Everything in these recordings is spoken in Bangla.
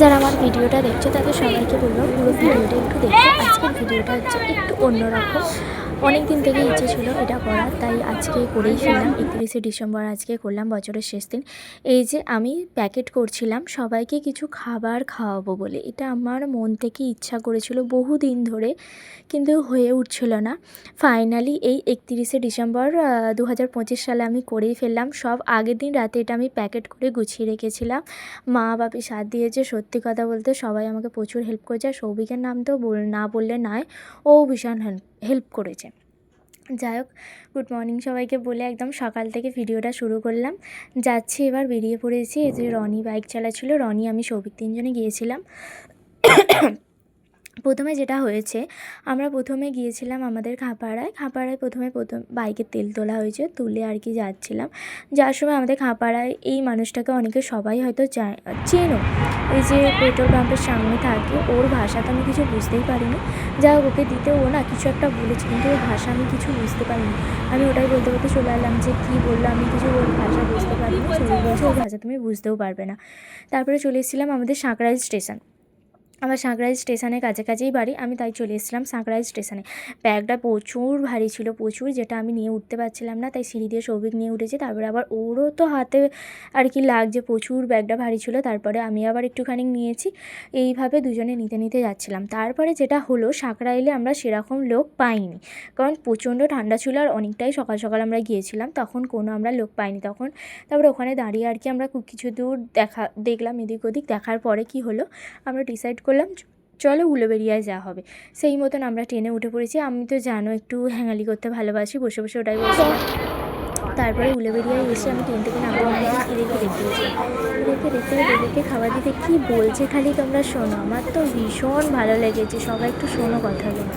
যারা আমার ভিডিওটা দেখছ তাদের সবাইকে বলব পুরো ভিডিওটা একটু দেখো। আজকের ভিডিওটা হচ্ছে একটু অন্যরকম। অনেক দিন থেকে ইচ্ছে ছিল এটা করার, তাই আজকে করেই ফেললাম। একত্রিশে ডিসেম্বর আজকে করলাম বছরের শেষ দিন। এই যে আমি প্যাকেট করছিলাম, সবাইকে কিছু খাবার খাওয়াবো বলে। এটা আমার মন থেকে ইচ্ছা করেছিল বহু দিন ধরে, কিন্তু হয়ে উঠছিল না। ফাইনালি এই একত্রিশে ডিসেম্বর দু হাজার পঁচিশ সালে আমি করেই ফেললাম। সব আগের দিন রাতে এটা আমি প্যাকেট করে গুছিয়ে রেখেছিলাম। মা বাপি সাথ দিয়েছে, সত্যি কথা বলতে সবাই আমাকে প্রচুর হেল্প করেছে। আর সৌভিকের নাম তো না বললে নয়, ও ভীষণ হেল্প করেছে। যাই হোক, গুড মর্নিং সবাইকে বলে একদম সকাল থেকে ভিডিওটা শুরু করলাম। যাচ্ছি এবার বেরিয়ে পড়েছি, এই যে রনি বাইক চালাচ্ছিল। রনি, আমি সৌভিক তিনজনে গিয়েছিলাম। প্রথমে যেটা হয়েছে, আমরা প্রথমে গিয়েছিলাম আমাদের খাপাড়ায়। খাপাড়ায় প্রথমে প্রথম বাইকের তেল তোলা হয়েছে, তুলে আর কি যাচ্ছিলাম। যাওয়ার সময় আমাদের খাপাড়ায় এই মানুষটাকে অনেকে সবাই হয়তো চা- চেনো। এই যে পেট্রোল পাম্পের সামনে থাকে, ওর ভাষা তো আমি কিছু বুঝতেই পারিনি। যা ওকে দিতে ও না কিছু একটা বলেছে, কিন্তু ওর ভাষা আমি কিছু বুঝতে পারিনি। আমি ওটাই বলতে বলতে চলে এলাম যে, কী বলল, আমি কিছু ওর ভাষা বুঝতে পারিনি। বলছে ওর ভাষা তুমি বুঝতেও পারবে না। তারপরে চলে এসেছিলাম আমাদের সাঁকরাইল স্টেশন। আমার সাঁকরাইল স্টেশনের কাছাকাছিই বাড়ি, আমি তাই চলে এসেছিলাম সাঁকরাইল স্টেশনে। ব্যাগটা প্রচুর ভারী ছিল, প্রচুর, যেটা আমি নিয়ে উঠতে পারছিলাম না, তাই সিঁড়ি দিয়ে সৌভিক নিয়ে উঠেছে। তারপরে আবার ওরও তো হাতে আর কি লাগছে, প্রচুর ব্যাগটা ভারী ছিল, তারপরে আমি আবার একটুখানি নিয়েছি। এইভাবে দুজনে নিতে নিতে যাচ্ছিলাম। তারপরে যেটা হলো সাঁকরাইলে আমরা সেরকম লোক পাইনি। কারণ প্রচণ্ড ঠান্ডা ছিল আর অনেকটাই সকাল সকাল আমরা গিয়েছিলাম, তখন কোনো আমরা লোক পাইনি। তখন তারপরে ওখানে দাঁড়িয়ে আর কি আমরা কিছু দূর দেখা, দেখলাম এদিক ওদিক। দেখার পরে কি হলো, আমরা ডিসাইড করলাম চলো উলোবেরিয়ায় যা হবে। সেই মতন আমরা ট্রেনে উঠে পড়েছি। আমি তো জানো একটু হ্যাঙালি করতে ভালোবাসি, বসে বসে ওটাই বসে তারপরে উলোবেরিয়ায় এসে আমি ট্রেন থেকে নামতে নামতে এদেরকে দেখতে এদেরকে দেখতে এদেরকে খাবার দিতে কী বলছে খালি তোমরা শোনো। আমার তো ভীষণ ভালো লেগেছে, সবাই একটু শোনো কথাগুলো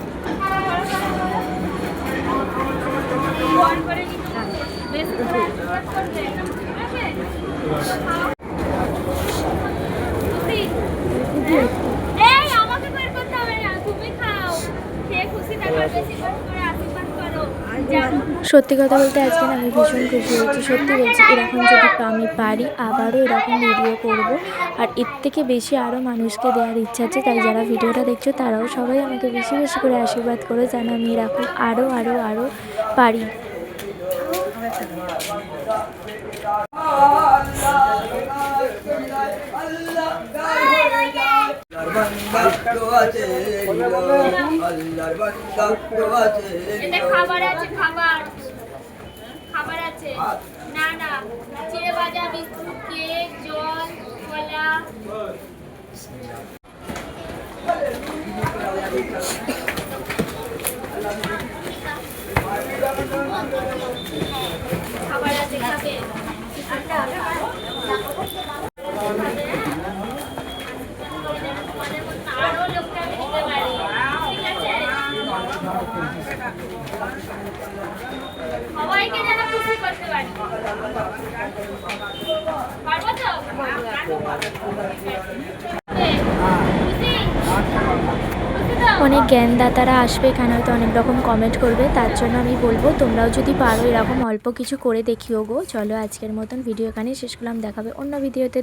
এই আমাকে বের করতে হবে না তুমি খাও খেয়ে খুশি থাকো বেশি করে করে আশীর্বাদ করো যাও সত্যি কথা বলতে আজকে আমি ভীষণ খুশি হয়েছি। সত্যি বলছি, এরকম যদি আমি পারি, আবারও এরকম ভিডিও করব। আর এর থেকে বেশি আরও মানুষকে দেওয়ার ইচ্ছা আছে, তাই যারা ভিডিওটা দেখছ, তারাও সবাই আমাকে বেশি বেশি করে আশীর্বাদ করো, যেন আমি এরকম আরও আরও আরও পারি। আছে আল্লাহর বান্দা আছে খাবার আছে খাবার। খাবার আছে। না না চিড়ে ভাজা বিস্কুট কেক জল কলা। খাবার আছে খাবে। তোমাদের মতো আরও লোকটা আমি দিতে পারি ঠিক আছে সবাইকে যেন খুশি করতে পারি পারব তো খুশি খুশি তো অনেক জ্ঞানদাতারা আসবে এখানে হয়তো অনেক রকম কমেন্ট করবে, তার জন্য আমি বলব তোমরাও যদি পারো এরকম অল্প কিছু করে দেখিও গো। চলো আজকের মতন ভিডিও এখানে শেষ করলাম, দেখাবে অন্য ভিডিওতে